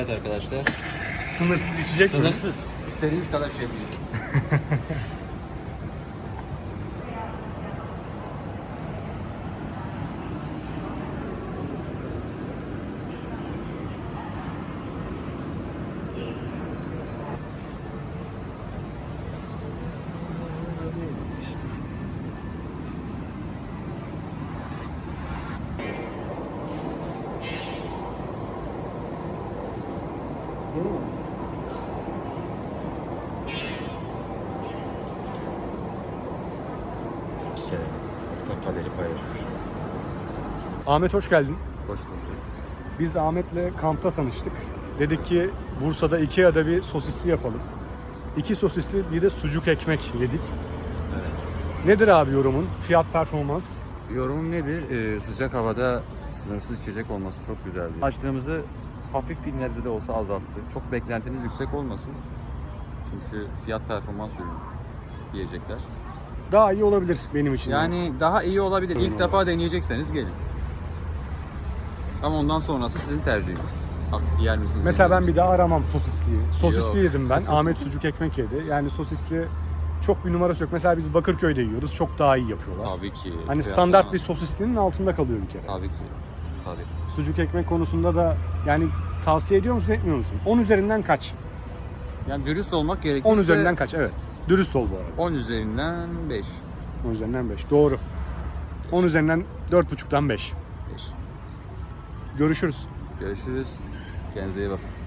Evet arkadaşlar. Sınırsız içecek mi? Sınırsız. İstediğiniz kadar şey yapabilirsiniz. yiyin. Ortak kaderi paylaşmış. Ahmet hoş geldin. Hoş bulduk. Biz Ahmet'le kampta tanıştık. Dedik ki Bursa'da Ikea'da bir sosisli yapalım. İki sosisli bir de sucuk ekmek yedik. Evet. Nedir abi yorumun? Fiyat performans? Yorumum nedir? Ee, sıcak havada sınırsız içecek olması çok güzeldi. Açlığımızı hafif bir nebze de olsa azalttı. Çok beklentiniz yüksek olmasın. Çünkü fiyat performans ürünü yiyecekler. Daha iyi olabilir benim için. Yani daha iyi olabilir. İlk defa deneyecekseniz gelin. Ama ondan sonrası sizin tercihiniz. Artık yer misiniz? Mesela ben bir daha aramam sosisliyi. Sosisli Yok. yedim ben. Ahmet sucuk ekmek yedi. Yani sosisli çok bir numarası yok. Mesela biz Bakırköy'de yiyoruz. Çok daha iyi yapıyorlar. Tabii ki. Hani standart bir sosislinin altında kalıyor bir kere. Tabii ki. Tabii. Sucuk ekmek konusunda da yani tavsiye ediyor musun etmiyor musun? 10 üzerinden kaç? Yani dürüst olmak gerekirse 10 üzerinden kaç? Evet. Dürüst ol bu arada. 10 üzerinden 5. 10 üzerinden 5. Doğru. 10 üzerinden 4.5'dan 5. 5. Görüşürüz. Görüşürüz. Kendinize iyi bakın.